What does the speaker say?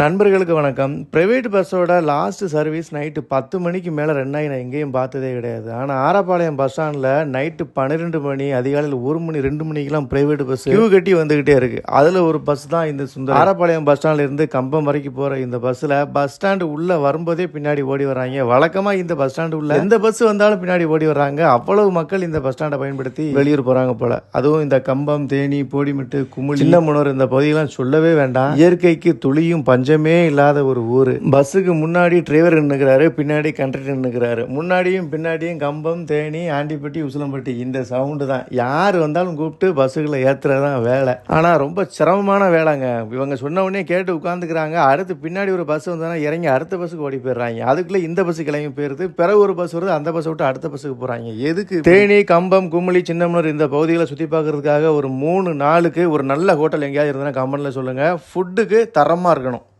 நண்பர்களுக்கு வணக்கம். பிரைவேட் பஸ்ஸோட லாஸ்ட் சர்வீஸ் நைட்டு பத்து மணிக்கு மேலே ரெண்டாயி நான் எங்கேயும் பார்த்ததே கிடையாது. ஆனால் ஆரப்பாளையம் பஸ் ஸ்டாண்டில் நைட்டு பன்னிரெண்டு மணி அதிகாலையில் ஒரு மணி ரெண்டு மணிக்கெல்லாம் பிரைவேட் பஸ் கியூ கட்டி வந்துக்கிட்டே இருக்கு. அதில் ஒரு பஸ் தான் இந்த சுந்தர் ஆரப்பாளையம் பஸ் ஸ்டாண்ட்ல இருந்து கம்பம் வரைக்கும் போகிற இந்த பஸ்ஸில் பஸ் ஸ்டாண்டு உள்ளே வரும்போதே பின்னாடி ஓடி வராங்க வழக்கமாக இந்த பஸ் ஸ்டாண்டு உள்ள எந்த பஸ் வந்தாலும் பின்னாடி ஓடி வர்றாங்க. அவ்வளவு மக்கள் இந்த பஸ் ஸ்டாண்டை பயன்படுத்தி வெளியூர் போகிறாங்க போல. அதுவும் இந்த கம்பம் தேனி போடிமிட்டு குமுளி சின்னமுனூர் இந்த பகுதியெல்லாம் சொல்லவே வேண்டாம். இயற்கைக்கு துளியும் பஞ்சமே இல்லாத ஒரு ஊர். பஸ்ஸுக்கு முன்னாடி டிரைவர் நின்றுக்கிறாரு பின்னாடி கண்டக்டர் நின்றுக்கிறாரு முன்னாடியும் பின்னாடியும் கம்பம் தேனி ஆண்டிப்பட்டி உசிலம்பட்டி இந்த சவுண்டு தான். யார் வந்தாலும் கூப்பிட்டு பஸ்ஸுகளை ஏற்றுறது தான் வேலை. ஆனால் ரொம்ப சிரமமான வேலைங்க. இவங்க சொன்ன உடனே கேட்டு உட்காந்துக்கிறாங்க அடுத்து பின்னாடி ஒரு பஸ் வந்தோன்னா இறங்கி அடுத்த பஸ்ஸுக்கு ஓடி போயிடுறாங்க. அதுக்குள்ளே இந்த பஸ் கிளம்பி போயிருது பிறகு ஒரு பஸ் வருது அந்த பஸ்ஸை விட்டு அடுத்த பஸ்ஸுக்கு போகிறாங்க எதுக்கு தேனி கம்பம் கும்பலி சின்னமனூர் இந்த பகுதிகளை சுற்றி பார்க்கறதுக்காக ஒரு மூணு நாளுக்கு ஒரு நல்ல ஹோட்டல் எங்கேயாவது இருந்ததுன்னா கம்பனில் சொல்லுங்கள் ஃபுட்டுக்கு தரமாக இருக்கணும்.